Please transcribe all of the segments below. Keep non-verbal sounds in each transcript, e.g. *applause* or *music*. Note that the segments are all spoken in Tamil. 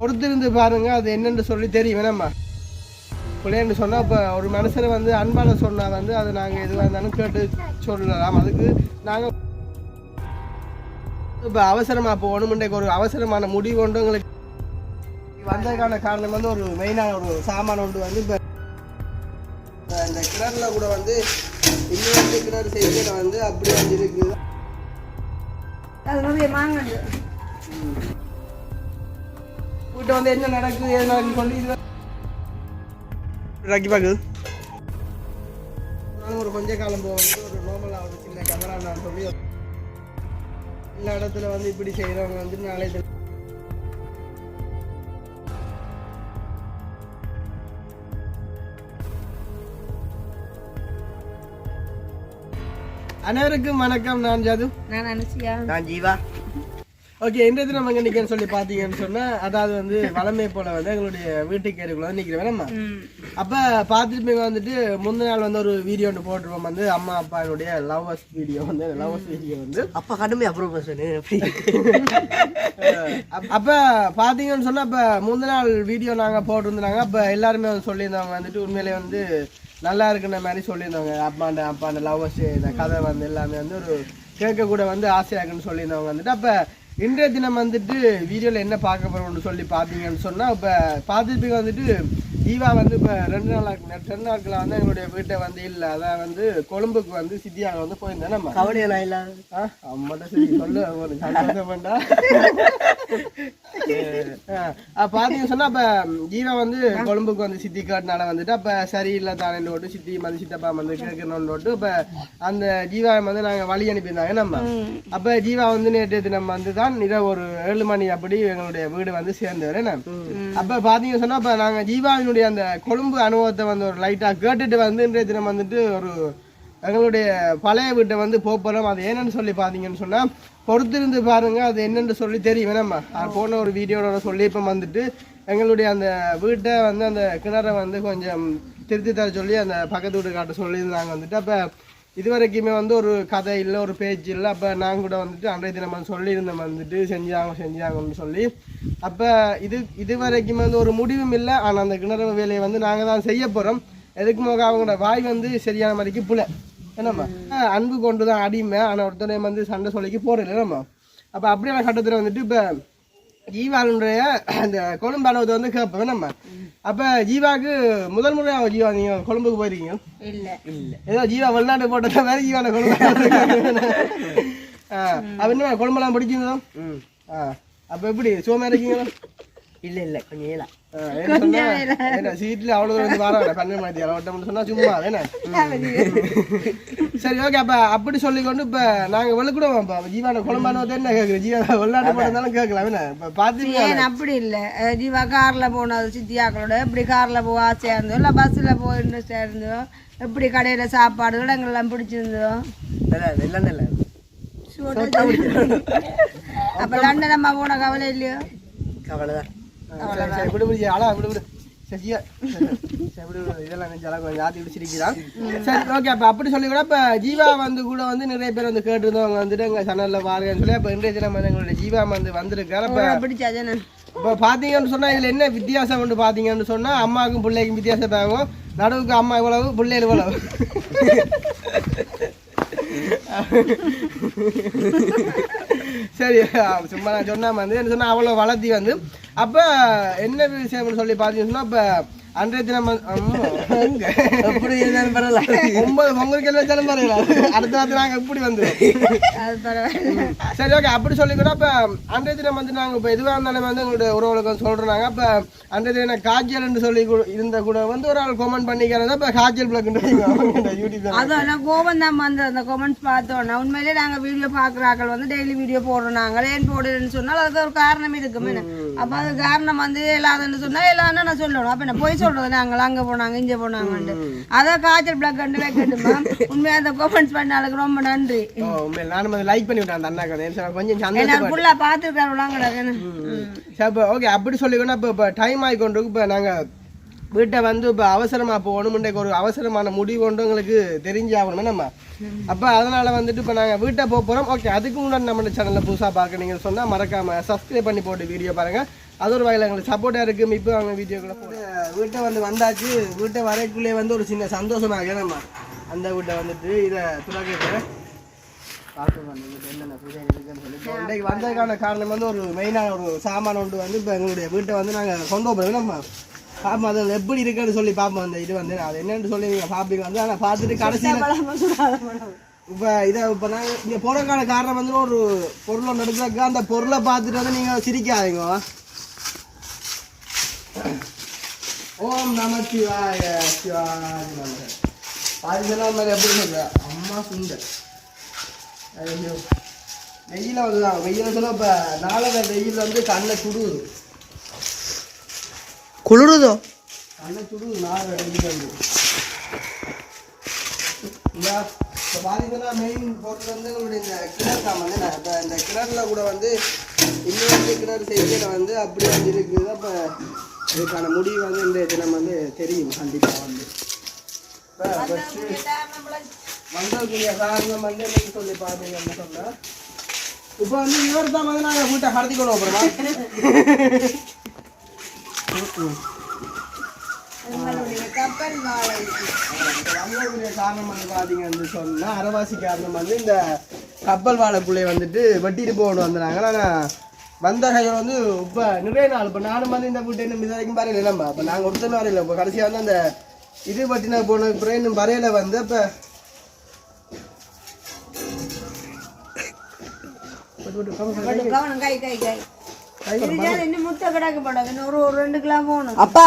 பொறுத்திருந்து பாருங்க அது என்னன்னு சொல்லி தெரியும். வேணாம்மா பிள்ளைன்னு சொன்னால் இப்போ ஒரு மனுஷனை வந்து அன்பான சொன்னால் வந்து அது நாங்கள் எதுவாக இருந்தாலும் கேட்டு சொல்லலாம். அதுக்கு நாங்கள் இப்போ அவசரமாக இப்போ ஒன்றுமண்டைக்கு ஒரு அவசரமான முடிவு ஒன்று உங்களுக்கு வந்ததுக்கான காரணம் வந்து ஒரு மெயினான ஒரு சாமான் ஒன்று வந்து இப்போ இந்த கிணறுல கூட வந்து இன்னும் வந்து கிணறு செய்யல வந்து அப்படி வந்து இருக்குது. அது மாங்கண்டு வீட்டை வந்து என்ன நடக்குது ஏது நடக்குது சொல்லி இது ரக்கி நானும் ஒரு கொஞ்ச காலம் போக வந்து ஒரு நார்மலாக ஒரு சின்ன கேமரா நான் சொல்லி எல்லா இடத்துல வந்து இப்படி செய்கிறவங்க வந்து நாளை தினம் அனைவருக்கும் வணக்கம். நான் ஜாது. நான் நினைச்சியா நான் ஜீவா. ஓகே இன்றைய தினம் அங்கே நிற்கன்னு சொல்லி பார்த்தீங்கன்னு சொன்னால் அதாவது வந்து வளமை போல வந்து எங்களுடைய வீட்டுக்கு ஏரிக்குள்ள வந்து நிற்கிறேன் வேணாமா? ம். அப்போ பார்த்துருப்பீங்க வந்துட்டு முந்தின நாள் வந்து ஒரு வீடியோ ஒன்று போட்டிருப்போம். வந்து அம்மா அப்பாவுடைய லவ்வர்ஸ் வீடியோ வந்து லவ்வர்ஸ் வீடியோ வந்து. அப்பா கடுமை அப்ரூவ் அப்ப பாத்தீங்கன்னு சொன்னா அப்ப முந்தின நாள் வீடியோ நாங்க போட்டிருந்தாங்க. அப்ப எல்லாருமே வந்து சொல்லியிருந்தவங்க வந்துட்டு உண்மையிலே வந்து நல்லா இருக்குன்ற மாதிரி சொல்லியிருந்தாங்க. அப்பாண்ட அப்பாண்ட லவ்வர்ஸ் இந்த கதை வந்து எல்லாமே வந்து ஒரு கேட்க கூட வந்து ஆசையா இருக்குன்னு சொல்லியிருந்தவங்க வந்துட்டு. அப்ப இன்றைய தினம் வந்துட்டு வீடியோல என்ன பார்க்க போறோம்னு சொல்லி பாத்தீங்கன்னு சொன்னா இப்ப பார்த்துட்டு வந்துட்டு ஈவா வந்து இப்ப ரெண்டு நாளாக ரெண்டு நாட்களா வந்து எங்களுடைய வீட்டை வந்து இல்ல. அதான் வந்து கொழும்புக்கு வந்து சித்தியாக வந்து போயிருந்தேன். நம்ம கவலையா நான் இல்ல. ஆ, அம்மாட்ட சரி சொல்லு ஒரு சந்தோஷம் வேண்டா. ஆ, அப்ப பாத்தீங்கன்னு சொன்னா அப்ப ஜீவா வந்து கொழும்புக்கு வந்து சித்தி காட்டினால வந்துட்டு அப்ப சரியில்லை தானே ஓட்டு சித்தி மதி சித்தப்பா வந்து கேட்கணும்னு ஓட்டு இப்ப அந்த ஜீவா வந்து நாங்க வழி அனுப்பியிருந்தாங்க. நம்ம அப்ப ஜீவா வந்து நேற்று தினம் வந்து தான் இரவு ஒரு ஏழு மணி அப்படி எங்களுடைய வீடு வந்து சேர்ந்தவர் என்ன? அப்ப பாத்தீங்கன்னு சொன்னா அப்ப நாங்க ஜீவாவினுடைய அந்த கொழும்பு அனுபவத்தை வந்து ஒரு லைட்டா கேட்டுட்டு வந்து இன்றைய தினம் வந்துட்டு ஒரு எங்களுடைய பழைய வீட்டை வந்து போகிறோம் அது என்னன்னு சொல்லி பார்த்தீங்கன்னு சொன்னால் பொறுத்திருந்து பாருங்க அது என்னன்னு சொல்லி தெரியும். அது போன ஒரு வீடியோட சொல்லி இப்போ வந்துட்டு எங்களுடைய அந்த வீட்டை வந்து அந்த கிணறை வந்து கொஞ்சம் திருத்தி தர சொல்லி அந்த பக்கத்து வீட்டு காட்ட சொல்லியிருந்தாங்க வந்துட்டு. அப்போ இது வரைக்குமே வந்து ஒரு கதை இல்லை ஒரு பேச்சு இல்லை. அப்போ நாங்கள் கூட வந்துட்டு அன்றைய தினம் வந்து சொல்லியிருந்தோம் வந்துட்டு செஞ்சாங்க செஞ்சாங்கன்னு சொல்லி. அப்போ இது இது வரைக்குமே வந்து ஒரு முடிவும் இல்லை. ஆனால் அந்த கிணறு வேலையை வந்து நாங்கள் தான் செய்ய போகிறோம் எதுக்கு முக அவங்களோட வாய் வந்து சரியான மாதிரிக்கு புல. என்னம்மா? அன்பு கொண்டு தான் அடிமை. ஆனால் ஒருத்தனையும் வந்து சண்டை சொல்லிக்கு போகிறதில்ல என்னம்மா? அப்போ அப்படியான கட்டத்தில் வந்துட்டு இப்போ ஜீவானுடைய அந்த கொழும்பு அளவு வந்து கேட்போம். என்னம்மா? அப்போ ஜீவாக்கு முதல் முறையாக ஜீவா நீங்கள் கொழும்புக்கு போயிருக்கீங்க? இல்ல. ஏதோ ஜீவா வெளிநாட்டு போட்டதா வேற ஜீவான கொழும்பு ஆ அப்போ என்ன கொழும்பெல்லாம் பிடிச்சிருந்தோ ம். ஆ அப்போ எப்படி? சோமா இருக்கீங்களா? இல்ல இல்ல கொஞ்சம் ஏலா சீட்ல அவ்வளவு வந்து சொன்னா சும்மா என்ன சரி ஓகே அப்ப அப்படி சொல்லி கொண்டு இப்ப நாங்க வெளுக்கிடுவோம் இப்ப ஜீவான குழம்பான என்ன கேக்குறேன் ஜீவா வெளிநாட்டு போனதாலும் கேட்கலாம் என்ன இப்ப பாத்தீங்க அப்படி இல்ல ஜீவா கார்ல போனது சித்தியாக்களோட எப்படி கார்ல போக ஆசையா இருந்தோ இல்ல பஸ்ல போக இன்ட்ரெஸ்டா இருந்தோ எப்படி கடையில சாப்பாடு இடங்கள்லாம் பிடிச்சிருந்தோ நல்ல நல்ல நல்ல அப்ப லண்டன் அம்மா போன கவலை இல்லையோ சரி, சரி விடு விடு ஆளா விடு விடு. சரியா? சரி இதெல்லாம் ஓகே அப்ப அப்படி சொல்லி கூட இப்ப ஜீவா வந்து கூட வந்து நிறைய பேர் வந்து கேட்டிருந்தவங்க வந்துட்டு எங்க சேனல்ல பாருங்கன்னு சொல்லி அப்ப இன்றைய தினம் வந்து எங்களுடைய ஜீவா வந்து வந்திருக்காரு. ஜன இப்போ பார்த்தீங்கன்னு சொன்னா இதுல என்ன வித்தியாசம் வந்து பார்த்தீங்கன்னு சொன்னா அம்மாவுக்கும் பிள்ளைக்கும் வித்தியாசம் பாருங்க நடுவுக்கு அம்மா இவ்வளவு பிள்ளைகள் இவ்வளவு. சரி சும்மா நான் சொன்னா வந்து என்ன சொன்னா அவ்வளோ வளர்த்தி வந்து அப்ப என்ன விஷயம்னு சொல்லி பார்த்தீங்கன்னா இப்போ அன்றைய தினம்? எப்படி இருந்தாலும் பரவாயில்ல. ஒன்பது பொங்கலுக்கு வச்சாலும் பாருங்களா அடுத்த வாரத்து நாங்க எப்படி வந்து அது பரவாயில்ல. சரி ஓகே அப்படி சொல்லி கூட இப்போ அன்றைய தினம் வந்து நாங்கள் இப்போ எதுவாக இருந்தாலும் வந்து எங்களுடைய உறவுகளுக்கு வந்து சொல்கிறாங்க அப்போ அன்றைய தினம் காய்ச்சல்னு சொல்லி இருந்த கூட வந்து ஒரு ஆள் கமெண்ட் பண்ணிக்கிறது இப்போ காய்ச்சல் பிளக்குன்ற யூடியூப் அதான் கோபம் தான் வந்து அந்த கமெண்ட்ஸ் பார்த்தோன்னா உண்மையிலே நாங்க வீடியோ பாக்குறாக்கள் வந்து டெய்லி வீடியோ போடுறோம். நாங்க ஏன் போடுறேன்னு சொன்னால் அதுக்கு ஒரு காரணம் இருக்குமே அப்ப அது காரணம் வந்து இல்லாதன்னு சொன்னா இல்லாத நான் சொல்லணும். அப்ப என்ன போய் சொல்றது? நாங்கள் அங்க போனாங்க இங்க போனாங்கன்ட்டு. அதான் காய்ச்சல் பிளாக் கண்டு வைக்கட்டுமா *laughs* உண்மையா அந்த கமெண்ட்ஸ் பண்ண ஆளுக்கு ரொம்ப நன்றி. நானும் வந்து லைக் பண்ணி விட்டேன் அந்த அண்ணா சரி, கொஞ்சம் சந்தோஷம் ஃபுல்லா இப்போ ஓகே அப்படி சொல்லிக்கணும் இப்போ இப்போ டைம் ஆகி கொண்டு இப்போ நாங்கள் வீட்டை வந்து இப்போ அவசரமாக போகணும். இன்றைக்கு ஒரு அவசரமான முடிவு ஒன்று உங்களுக்கு தெரிஞ்சு ஆகணும் நம்ம அப்போ அதனால் வந்துட்டு இப்போ நாங்கள் வீட்டை போக போகிறோம் ஓகே அதுக்கு முன்னாடி நம்ம சேனலில் புதுசாக பார்க்குறீங்கன்னு சொன்னால் மறக்காமல் சப்ஸ்கிரைப் பண்ணி போட்டு வீடியோ பாருங்கள் அது ஒரு வகையில் எங்களுக்கு சப்போர்ட்டாக இருக்குது இப்போ அவங்க வீடியோக்குள்ள வீட்டை வந்து வந்தாச்சு. வீட்டை வரைக்குள்ளே வந்து ஒரு சின்ன சந்தோஷமாக இருக்கணும்மா அந்த வீட்டை வந்துட்டு இதை துறக்க பார்த்து வந்து வீட்டு என்னென்ன பூஜை இருக்குன்னு சொல்லி இப்போ இன்றைக்கு வந்ததுக்கான காரணம் வந்து ஒரு மெயினான ஒரு சாமான ஒன்று வந்து இப்போ எங்களுடைய வீட்டை வந்து நாங்கள் கொண்டு போகிறோம் நம்ம பார்ப்போம் அது எப்படி இருக்குன்னு சொல்லி பார்ப்போம் அந்த இது வந்து அது என்னன்னு சொல்லி நீங்கள் பார்ப்பீங்க வந்து ஆனால் பார்த்துட்டு கடைசியில் இப்போ இதை இப்போ நாங்கள் இங்கே போகிறதுக்கான காரணம் வந்து ஒரு பொருளை நடக்கிறதுக்கு அந்த பொருளை பார்த்துட்டு வந்து நீங்கள் சிரிக்காதீங்க. ஓம் நம சிவாய சிவாய நம. பாதினா மாதிரி எப்படி சொல்ற அம்மா சுண்டல் ஐயோ. வெயில வந்துதான் வெயில சொல்ல இப்போ நாளக வெயில் வந்து கண்ணை சுடுது. குளிருதோ? கண்ணை சுடுது நாளக வெயில் வந்து. இந்த இப்போ பார்த்தீங்கன்னா மெயின் பொருள் வந்து நம்மளுடைய இந்த கிணறு தானே. இப்போ இந்த கிணறுல கூட வந்து இன்னும் வந்து கிணறு செய்யல வந்து அப்படி வந்து இருக்குது. அப்போ இதுக்கான முடிவு வந்து இந்த தினம் வந்து தெரியும் கண்டிப்பாக வந்து. வந்ததுக்குரிய காரணம் வந்து என்னன்னு சொல்லி பார்த்தீங்கன்னு சொன்னா. இப்போ வந்து இவர் தான் வந்து நாங்கள் வீட்டை கடத்தி கொண்டு போகிறோமா *laughs* வந்ததுக்குரிய காரணம் வந்து பார்த்தீங்கன்னு சொன்னால் அரவாசி காரணம் வந்து இந்த கப்பல் வாழைக்குள்ளே வந்துட்டு வெட்டிட்டு போகணும் வந்தாங்க ஆனால் வந்த கையில் வந்து இப்போ நிறைய நாள். இப்போ நானும் வந்து இந்த வீட்டை இன்னும் இது வரைக்கும் வரையில இல்லைம்மா. இப்போ நாங்கள் ஒருத்தமே வரையில. இப்போ கடைசியாக வந்து அந்த இது பட்டின போன பிறகு இன்னும் வரையில வந்து இப்போ. கவனம் கை கை கை. இதுதான் இன்னும் முட்டை கிடக்கு போடாது இன்னும் ஒரு ஒரு ரெண்டு கிலோ போகணும். அப்பா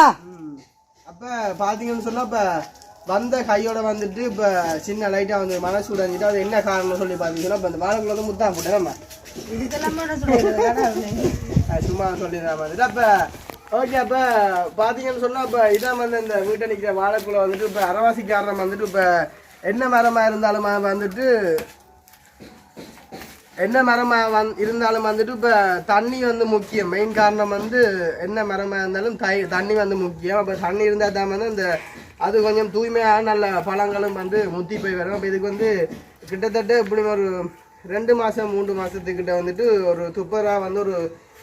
பாத்தீங்கன்னு சொன்னா இப்ப வந்த கையோட வந்துட்டு இப்ப சின்ன லைட்டா வந்து மனசு உடஞ்சிட்டு அது என்ன காரணம் சொல்லி பாத்தீங்கன்னா இப்ப இந்த வாழைக்குள்ள வந்து முத்தா போட்டேன் நம்ம சும்மா சொல்லிடுறேன் வந்துட்டு அப்ப ஓகே அப்ப பாத்தீங்கன்னு சொன்னா இப்ப இதான் வந்து இந்த வீட்டை நிக்கிற வாழைக்குள்ள வந்துட்டு இப்ப அரவாசி காரணம் வந்துட்டு இப்ப என்ன மரமா இருந்தாலும் வந்துட்டு என்ன மரமா வந் இருந்தாலும் வந்துட்டு இப்போ தண்ணி வந்து முக்கியம். மெயின் காரணம் வந்து என்ன மரமா இருந்தாலும் தை தண்ணி வந்து முக்கியம். அப்போ தண்ணி இருந்தால் தான் வந்து இந்த அது கொஞ்சம் தூய்மையான நல்ல பழங்களும் வந்து முத்தி போய் வரும். அப்போ இதுக்கு வந்து கிட்டத்தட்ட இப்படி ஒரு ரெண்டு மாதம் மூன்று மாதத்துக்கிட்ட வந்துட்டு ஒரு துப்பராக வந்து ஒரு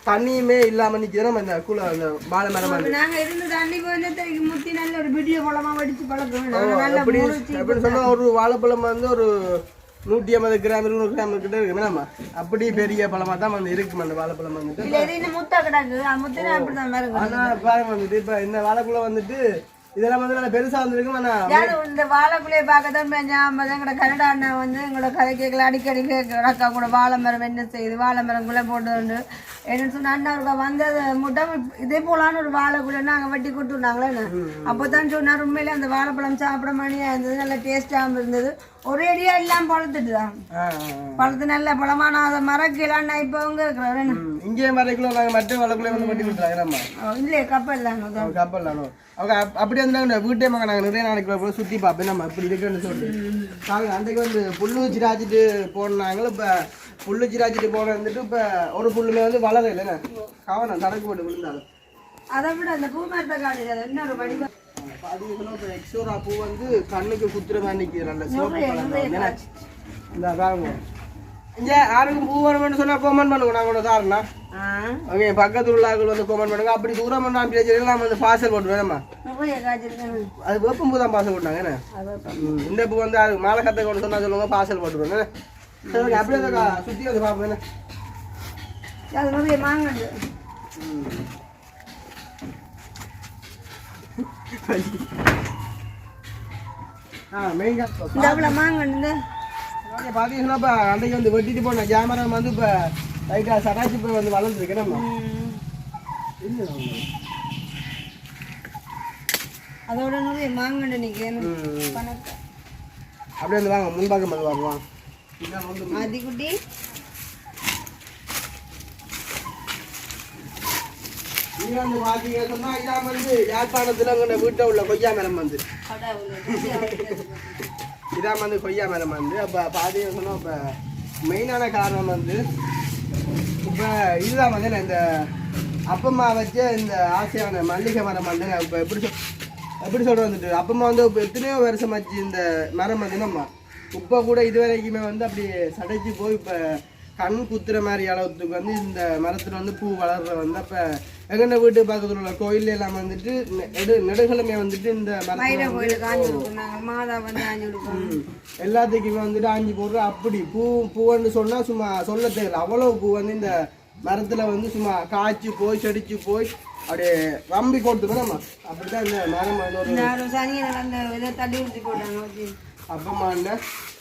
தண்ணியுமே இல்லாமல் நிற்கிறோம் அந்த குள அந்த வாழை மரம் நாங்க இருந்து தண்ணி தெரியும் முத்தி நல்ல ஒரு வீடியோ பழமா வடிச்சு பழக்கம் அப்படி சொன்னா ஒரு வாழைப்பழம் வந்து ஒரு நூற்றி ஐம்பது கிராம் இருநூறு கிராம் கிட்ட இருக்கு. நம்ம அப்படி பெரிய பழமா தான் வந்து இருக்கும் அந்த வாழைப்பழம் வந்துட்டு. ஆனா பாருங்க வந்துட்டு இப்ப இந்த வாழைக்குள்ள வந்துட்டு இதெல்லாம் வந்து நல்லா பெருசா வந்திருக்கும். ஆனா இந்த வாழைக்குள்ளைய பார்க்கத்தான் ஞாபகம் எங்களோட கனடா அண்ணா வந்து எங்களோட கதை கேட்கல அடிக்கடி அக்கா கூட வாழை மரம் என்ன செய்யுது வாழை மரம் குள்ள போட்டு வந்து என்னன்னு சொன்னா அண்ணா வந்தது முட்டம் இதே போலான்னு ஒரு வாழைக்குள்ள நாங்க வெட்டி கொடுத்துருந்தாங்களே அப்போதான் சொன்னார் உண்மையிலே அந்த வாழைப்பழம் சாப்பிட மணியா இருந்தது நல்ல டேஸ்டாகவும் இருந்தது. ஒரே அடியா எல்லாம் பழுத்துட்டு தான். பழுத்து நல்ல பழமான அதை மறக்கலான்னு இப்போ அவங்க இருக்கிறாரு ம், இங்கேயும் வரைக்குள்ள நாங்க மற்ற வாழைக்குள்ள வந்து வெட்டி விட்டுறாங்க நம்ம இல்லையே கப்பல் தான் அவங்க கப்பல் அவங்க அப்- அப்படி வந்து வீட்டே மக நாங்கள் நிறைய நாளைக்கு சுற்றி பார்ப்பேன் நம்ம இப்படி இருக்குன்னு சொல்லி. நாங்கள் அன்றைக்கு வந்து புல்லு சிராச்சிட்டு போனாங்க இப்போ புல்லு சிராச்சிட்டு போன வந்துட்டு இப்போ ஒரு புல்லுமே வந்து வளர இல்லைண்ணே கவனம் தடக்கு போட்டு விழுந்தாலும். அதை விட அந்த பூ மரத்தை காட்டுறது இன்னொரு வடிவம்? இப்போ எக்ஸோரா பூ வந்து கண்ணுக்கு குத்துற மாதிரி நிற்கிது நல்ல சிவப்பு? இந்த பாருங்க இங்கே யாருக்கும் பூ வேணும்னு சொன்னால் கோமன் பண்ணுங்க. நான் கூட தாரணா ஓகே பக்கத்து உள்ளாக்கள் வந்து கோமன் பண்ணுங்க. அப்படி தூரம் நான் பேச்சு நம்ம வந்து பார்சல் போட்டு வேணுமா? அது வேப்பம் பூ தான் பார்சல் போட்டாங்க என்ன? இந்த பூ வந்து அது மாலை கத்தை கொண்டு சொன்னா சொல்லுங்க பார்சல் சரி okay, அப்படியே சுத்தி வந்து பார்ப்போம் என்ன? அது ஆ மெயின் இந்த அவ்வளோ ஓகே பார்த்தீங்கன்னா இப்போ அன்றைக்கு வந்து வெட்டிட்டு போன கேமரா வந்து இப்போ லைட்டாக சடாச்சி போய் வந்து வளர்ந்துருக்கு. நம்ம அதோட மாங்கண்டு. பணத்தை. அப்படியே வந்து வாங்க முன்பாக்கம் வந்து வருவாங்க இதான் வந்து அதிகுட்டி வந்து பார்த்தீங்க சொன்னால் இதான் வந்து யாழ்ப்பாணத்தில் அங்கே வீட்டில் உள்ள கொய்யா மரம் வந்து. இதான் வந்து கொய்யா மரம் வந்து. அப்போ பார்த்தீங்க சொன்னால் இப்போ மெயினான காரணம் வந்து இப்போ இதுதான் வந்து நான் இந்த அப்பம்மா வச்சு இந்த ஆசையான மல்லிகை மரம் வந்து இப்போ எப்படி சொல் எப்படி சொல்கிறது வந்துட்டு அப்பம்மா வந்து இப்போ எத்தனையோ வருஷம் ஆச்சு இந்த மரம் வந்து நம்ம. இப்போ கூட இது வரைக்குமே வந்து அப்படி சடைச்சு போய் இப்போ கண் குத்துற மாதிரி அளவுக்கு வந்து இந்த மரத்துல வந்து பூ வளர்ற வந்து அப்ப எங்கன வீட்டு பக்கத்துல உள்ள கோயில் எல்லாம் வந்துட்டு நெடு நெடுகளுமே வந்துட்டு இந்த. எல்லாத்துக்குமே வந்துட்டு ஆஞ்சி போடுற அப்படி பூ பூன்னு சொன்னா சும்மா சொல்ல தெரியல அவ்வளவு பூ வந்து இந்த மரத்துல வந்து சும்மா காய்ச்சி போய் செடிச்சு போய் அப்படியே ரம்பி கொடுத்துக்கணும்மா அப்படிதான் இந்த மரம் வந்து ஒரு நான் சனியை அந்த இதை தள்ளி ஊற்றி போட்டாங்க வச்சு அப்பமா இந்த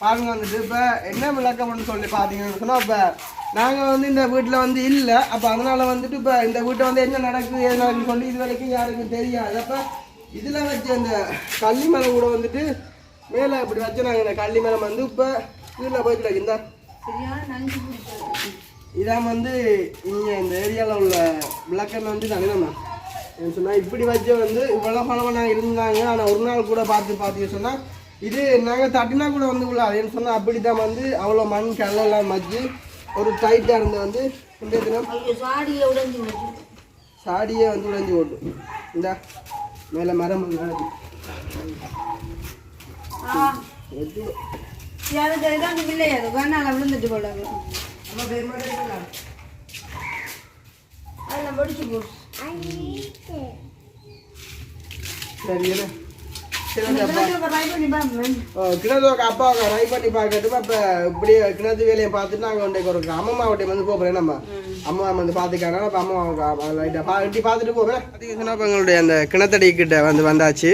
பாருங்க வந்துட்டு இப்ப என்ன விளக்கம்னு சொல்லி பாத்தீங்கன்னு சொன்னா இப்ப நாங்க வந்து இந்த வீட்டுல வந்து இல்ல. அப்ப அதனால வந்துட்டு இப்ப இந்த வீட்டை வந்து என்ன நடக்குது ஏது நடக்குன்னு சொல்லி இது வரைக்கும் யாருக்கும் தெரியாது. அப்ப இதுல வச்ச இந்த கள்ளி மரம் கூட வந்துட்டு மேல இப்படி வச்சு நாங்க இந்த கள்ளி மரம் வந்து இப்ப கீழே போயிட்டு இந்த. இதான் வந்து இங்க இந்த ஏரியால உள்ள விளக்கம் வந்து தனிதம்மா என்ன சொன்னா இப்படி வச்சு வந்து இவ்வளவு பழமனா இருந்தாங்க. ஆனா ஒரு நாள் கூட பார்த்து பார்த்தீங்க சொன்னா இது நாங்க தட்டினா கூட வந்து உள்ள ஏன்னு சொன்னா அப்படிதான் வந்து அவ்வளவு மண் கல்லெல்லாம் வச்சு ஒரு டைட்டா இருந்த வந்து இந்த தினம் சாடியை உடைஞ்சு விடுச்சு சாடியே வந்து உடைஞ்சு போட்டு இந்த மேல மரம் நடக்கு சரி என்ன சரி அந்த அப்பா கிணத்துல ட்ரை பண்ணி அப்பா ட்ரை பண்ணி பார்க்கட்டும்? அப்போ இப்படி கிணத்து வேலையை பார்த்துட்டு நாங்கள் வந்து ஒரு அம்மா வந்து போகிறேன் நம்ம. அம்மா வந்து பார்த்துக்காங்க. அப்போ அம்மா லைட்டாக பா எட்டி பார்த்துட்டு போகிறேன் பார்த்தீங்கன்னா இப்போ எங்களுடைய அந்த கிணத்தடி கிட்ட வந்து வந்தாச்சு.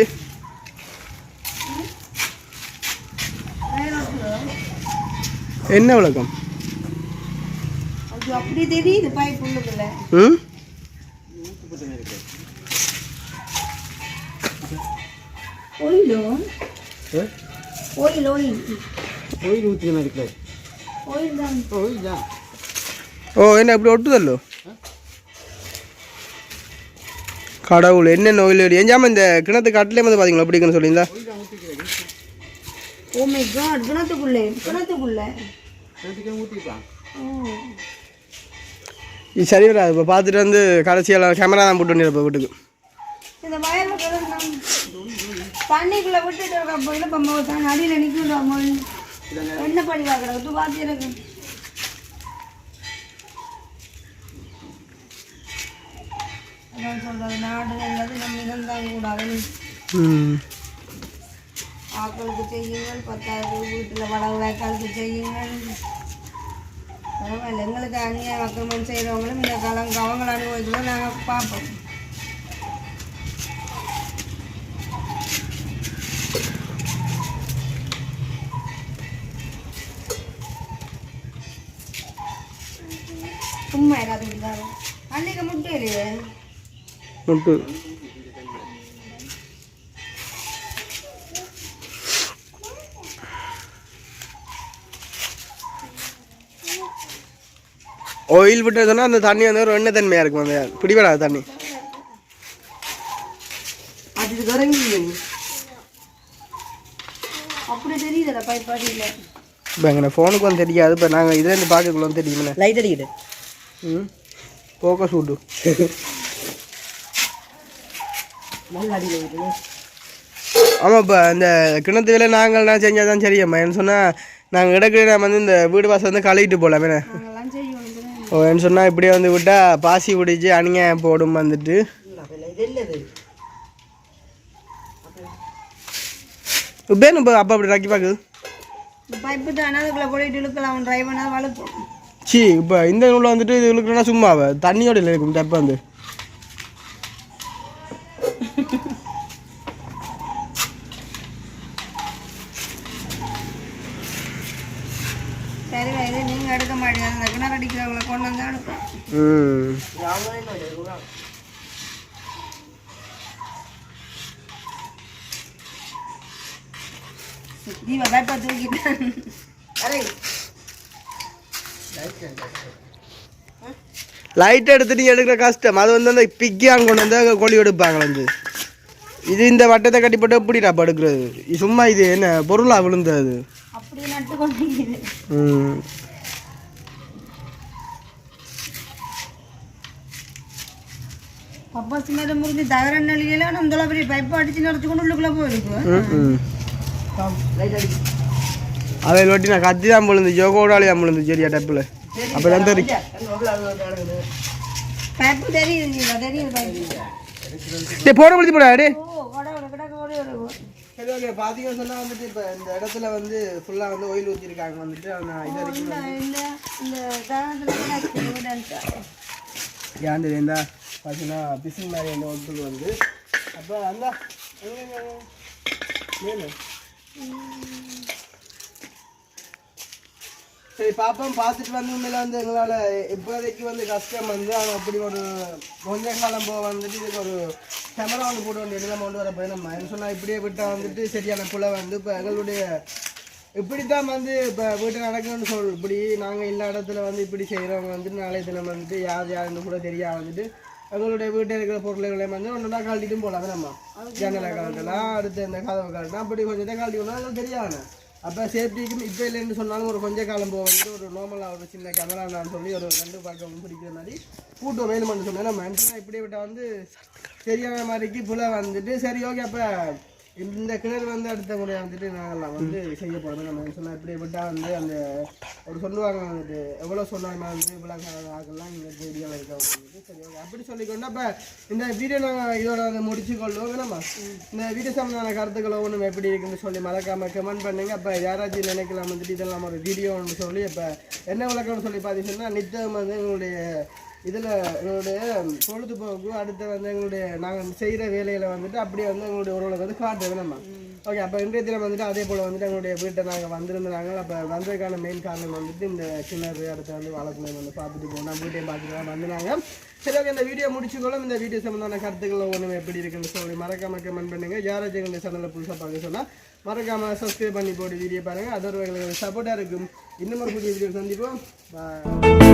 என்ன விளக்கம்? அப்படி தெரியுது பைப் உள்ளுக்குள்ள ம்? ஒயிலோ ஒயில் ஒயில் கோயில் ஊற்றி இருக்கிறார் ஒயில் தான். கோயில் தான். ஓ என்ன இப்படி ஒட்டுதல்லோ? கடவுள் என்ன நோயில் எஞ்சாம இந்த கிணத்து காட்டிலே வந்து பார்த்தீங்களா எப்படிங்கன்னு சொல்லியிருந்தா ஓ மை காட் கிணத்துக்குள்ளே கிணத்துக்குள்ளே. ஊற்றிப்பான் ஓ இது சரி வராது. இப்போ பார்த்துட்டு வந்து கடைசியெல்லாம் கேமரா தான் போட்டு வந்துடுறேன் வீட்டுக்கு. இந்த வயலில் தண்ணிக்குள்ளே விட்டுட்டு இருக்க போயில பம்ப தான் அடியில் நிற்கின்றோம் என்ன பண்ணி பார்க்குறேன் தூ பார்த்து எனக்கு அதான் சொல்கிறது நாடு நல்லது நம்ம இனம்தான் கூடாது. ஆக்களுக்கு செய்யுங்கள் பத்தாவது வீட்டில் வடகு வேக்காளுக்கு செய்யுங்கள். பரவாயில்ல எங்களுக்கு அந்நிய அக்கிரமம் செய்கிறவங்களும் இந்த காலம் அவங்கள அனுபவிக்கிறோம் நாங்கள் பார்ப்போம். முட்டு ஆயில் விட்டதுன்னா அந்த தண்ணி வந்து ஒரு எண்ணெய் தன்மையாக இருக்கும் அந்த பிடிபடாது தண்ணி. இப்போ எங்கள் ஃபோனுக்கு வந்து தெரியாது இப்போ நாங்கள் இதுலேருந்து பார்க்கக்குள்ள வந்து தெரியுமே லைட் அடிக்கிட்டு ம்? அடியில் விட்டு ஆமாம் இப்போ இந்த கிணத்து வேலை நாங்கள்லாம் செஞ்சால் தான் சரியம்மா. என்ன சொன்னால் நாங்கள் இடக்கிட நம்ம வந்து இந்த வீடு வாசல் வந்து கழுவிட்டு போகலாம் என்ன. ஓ என்ன சொன்னால் இப்படியே வந்து விட்டால் பாசி பிடிச்சி அணிங்க போடும் வந்துட்டு. இல்லது இப்போ அப்பா அப்படி ரக்கி பார்க்குது பைப்பு தானே அதுக்குள்ளே போயிட்டு இழுக்கலாம். ட்ரை பண்ணால் வலுக்கும் சி இப்போ இந்த நூலில் வந்துட்டு இது இழுக்கிறனா சும்மா தண்ணியோட இல்லை இருக்கும் டப்பை வந்து சரி இது நீங்கள் எடுக்க மாட்டீங்க அந்த கிணறு அடிக்கிறவங்களை கொண்டு வந்து எடுப்போம் ம் அவங்களே என்ன எடுக்கலாம் தீப பைப்பை தூக்கிட்டேன் அரே லைட் எடுத்துட்டு எடுக்கிற கஷ்டம் அது வந்து அந்த பிக்கியான் கொண்டு வந்து கோழி எடுப்பாங்க வந்து. இது இந்த வட்டத்தை கட்டி போட்டு எப்படிடா அப்ப எடுக்கிறது இது சும்மா இது என்ன பொருளா விழுந்தது? அப்படி நட்டு கொண்டு ம். அப்பா சின்னது முறிஞ்சு தகர நிலையில நம்ம பெரிய பைப்பை அடிச்சு நிறச்சி கொண்டு உள்ளுக்குள்ளே போயிருக்கு. ம் லைட் அடி அதை நான் கத்தி தான் விழுந்து ஜோகோடாலே தான் விழுந்து சரியா டப்பில். தெரியும். தெரியுது தெரியுது பைப்பு டேய் போட முடிச்சு போடா ஓகே பார்த்தீங்கன்னு சொன்னா வந்துட்டு இப்போ இந்த இடத்துல வந்து ஃபுல்லாக வந்து oil ஊற்றிருக்காங்க வந்துட்டு நான் இது வரைக்கும். ஏன் தெரியுந்தா பார்த்தீங்கன்னா பிசின் மாதிரி அந்த ஒட்டுக்கு வந்து. அப்போ அந்த மேலே சரி பாப்போம். பார்த்துட்டு வந்து உண்மையில வந்து எங்களால் இப்போதைக்கு வந்து கஷ்டம் வந்து அவன் அப்படி ஒரு கொஞ்ச காலம் போக வந்துட்டு இதுக்கு ஒரு கேமரா ஒன்று போட வேண்டிய நிலைமை கொண்டு வர பயணம் நம்ம. என்ன சொன்னால் இப்படியே விட்டால் வந்துட்டு சரியான புல வந்து இப்போ எங்களுடைய இப்படித்தான் வந்து இப்போ வீட்டு நடக்கணும்னு சொல் இப்படி நாங்கள் எல்லா இடத்துல வந்து இப்படி செய்கிறவங்க வந்துட்டு நாளைய தினம் வந்துட்டு யார் யாருன்னு கூட தெரியாது வந்துட்டு எங்களுடைய வீட்டில் இருக்கிற பொருள்களை வந்து ஒன்றா கழட்டிட்டும் போகலாம் நம்ம. ஜன்னலை கழட்டலாம் அடுத்து இந்த கதவை கழட்டலாம் அப்படி கொஞ்சம் கழட்டி விடலாம் எங்களுக்கு தெரியாது. அப்போ சேஃப்டிக்கும் இப்போ இல்லைன்னு சொன்னாலும் ஒரு கொஞ்ச காலம் போக வந்து ஒரு நார்மலாக ஒரு சின்ன கேமரா நான் சொல்லி ஒரு ரெண்டு பக்கம் பிடிக்கிற மாதிரி கூட்டம் வேணுமென்னு சொன்னேன். நம்ம மென்ஷனாக இப்படியே விட்டால் வந்து சரியான மாதிரிக்கு புல வந்துட்டு சரி ஓகே அப்போ இந்த கிணறு வந்து அடுத்த முறை வந்துட்டு நாங்கள் வந்து செய்ய போகிறோம் நம்ம சொன்னால் இப்படி விட்டால் வந்து அந்த ஒரு சொல்லுவாங்க வந்துட்டு எவ்வளோ சொன்னாங்க வந்து இவ்வளோ ஆகலாம் இந்த வீடியோவில் இருக்க வந்துட்டு சரி ஓகே. அப்படி சொல்லிக்கொண்டு அப்போ இந்த வீடியோ நாங்கள் இதோட வந்து முடிச்சு கொள்வோம் வேணாமா? இந்த வீடியோ சம்பந்தமான கருத்துக்களை ஒன்றும் எப்படி இருக்குன்னு சொல்லி மறக்காம கமெண்ட் பண்ணுங்க. அப்போ யாராச்சும் நினைக்கலாம் வந்துட்டு இதெல்லாம் ஒரு வீடியோன்னு சொல்லி இப்போ என்ன விளக்கம்னு சொல்லி பார்த்தீங்கன்னா நித்தம் வந்து எங்களுடைய இதில் எங்களுடைய பொழுதுபோக்கு அடுத்து வந்து எங்களுடைய நாங்கள் செய்கிற வேலைகளை வந்துட்டு அப்படியே வந்து எங்களுடைய உறவுகளை வந்து காட்டுறது நம்ம. ஓகே அப்போ இன்றைய தினம் வந்துட்டு அதே போல் வந்துட்டு எங்களுடைய வீட்டை நாங்கள் வந்திருந்தாங்க. அப்போ வந்ததுக்கான மெயின் காரணம் வந்துட்டு இந்த கிணறு அடுத்து வந்து வளர்க்கணும் வந்து பார்த்துட்டு போனோம் வீட்டையும் பார்த்துட்டு தான் வந்தாங்க சரி ஓகே இந்த வீடியோ முடிச்சுக்கொள்ளும். இந்த வீடியோ சம்பந்தமான கருத்துக்கள் ஒன்றும் எப்படி இருக்குன்னு சொல்லி மறக்காம கமெண்ட் பண்ணுங்க. யாராச்சும் எங்களுடைய சேனலில் புதுசாக பார்க்க சொன்னால் மறக்காம சப்ஸ்கிரைப் பண்ணி போட்டு வீடியோ பாருங்க. அது ஒரு எங்களுக்கு சப்போர்ட்டாக இருக்கும். இன்னும் ஒரு புதிய வீடியோ சந்திப்போம்.